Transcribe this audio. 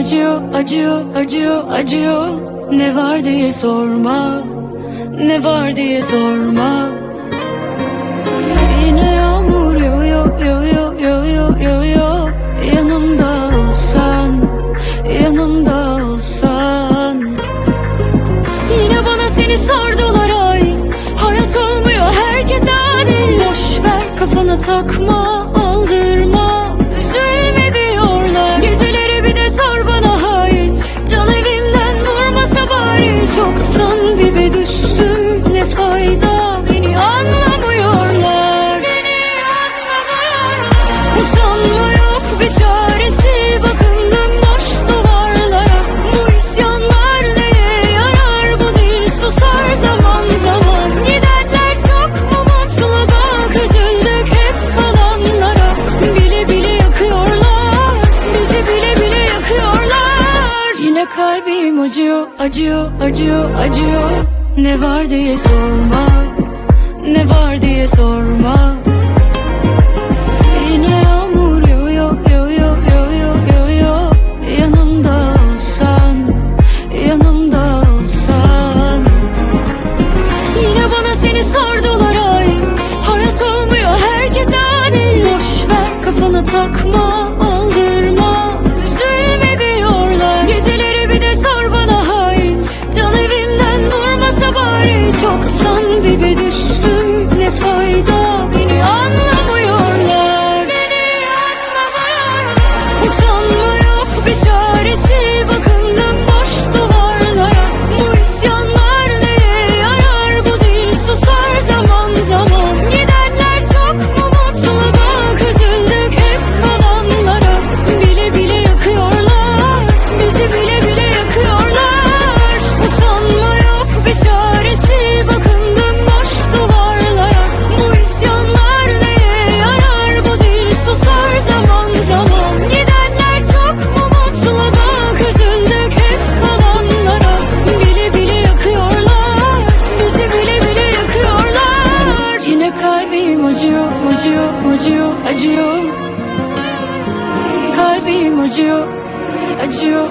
acıyor, acıyor, acıyor, acıyor. Ne var diye sorma Ne var diye sorma. Yine yağmur yağıyor, yağıyor, yağıyor, yağıyor. Yanımda olsan Yanımda olsan. Yine bana seni sordular ay. Hayat olmuyor herkese adil. Boş ver kafana takma aldırma acıyor acıyor acıyor acıyor. Ne var diye sorma Ne var diye sorma. Yine yağmur yağıyor, yağıyor, yağıyor, yağıyor. Yanımda olsan, yanımda olsan. Yine bana seni sordular ay. Hayat olmuyor herkese adil Boş ver kafana takma Kalbim acıyor, acıyor